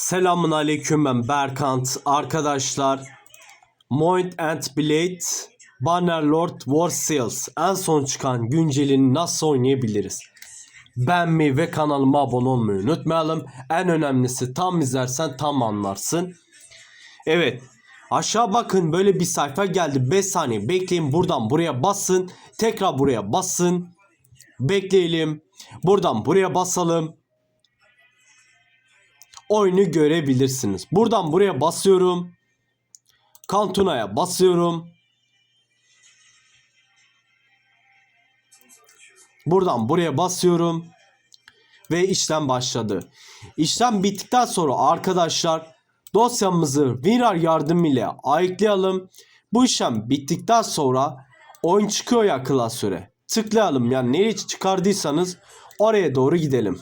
Selamun aleyküm ben Berkant. Arkadaşlar Point and Blade Bannerlord War Seals en son çıkan güncelini nasıl oynayabiliriz? Beğenmeyi ve kanalıma abone olmayı unutmayalım. En önemlisi tam izlersen tam anlarsın. Evet. Aşağı bakın böyle bir sayfa geldi. 5 saniye bekleyin. Buradan buraya basın. Tekrar buraya basın. Bekleyelim. Buradan buraya basalım. Oyunu görebilirsiniz. Buradan buraya basıyorum. Kantuna'ya basıyorum. Buradan buraya basıyorum. Ve işlem başladı. İşlem bittikten sonra arkadaşlar dosyamızı WinRAR yardımıyla ayıklayalım. Bu işlem bittikten sonra oyun çıkıyor ya klasöre. Tıklayalım yani nereye çıkardıysanız oraya doğru gidelim.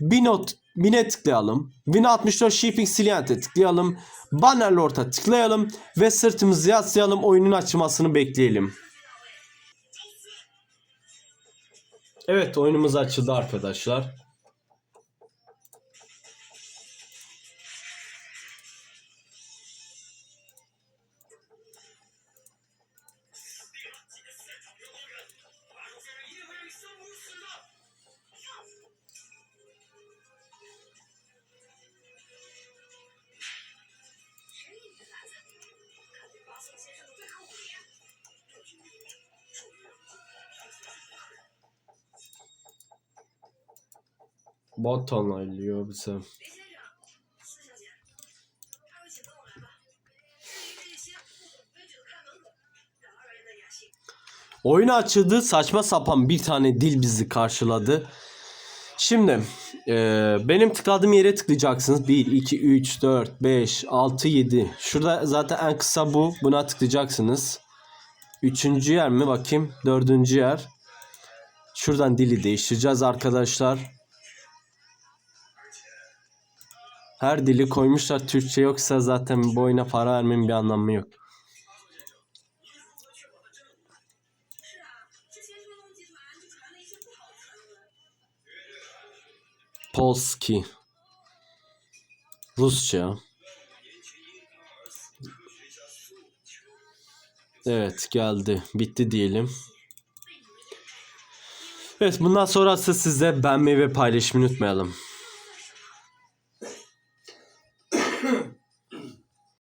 Bir not Bine tıklayalım. Win 64 Shipping Silient'e tıklayalım. Bannerlord'a tıklayalım ve sırtımızı yaslayalım. Oyunun açılmasını bekleyelim. Evet oyunumuz açıldı arkadaşlar. Bot onaylıyor bize. Oyun açıldı. Saçma sapan bir tane dil bizi karşıladı. Şimdi e, benim tıkladığım yere tıklayacaksınız. 1, 2, 3, 4, 5, 6, 7. Şurada zaten en kısa bu. Buna tıklayacaksınız. Üçüncü yer mi? Bakayım. Dördüncü yer. Şuradan dili değiştireceğiz arkadaşlar. Her dili koymuşlar Türkçe yoksa zaten bu oyuna para vermenin bir anlamı yok. Polski Rusça Evet geldi. Bitti diyelim. Evet bundan sonrası size beğenmeyi ve paylaşmayı unutmayalım.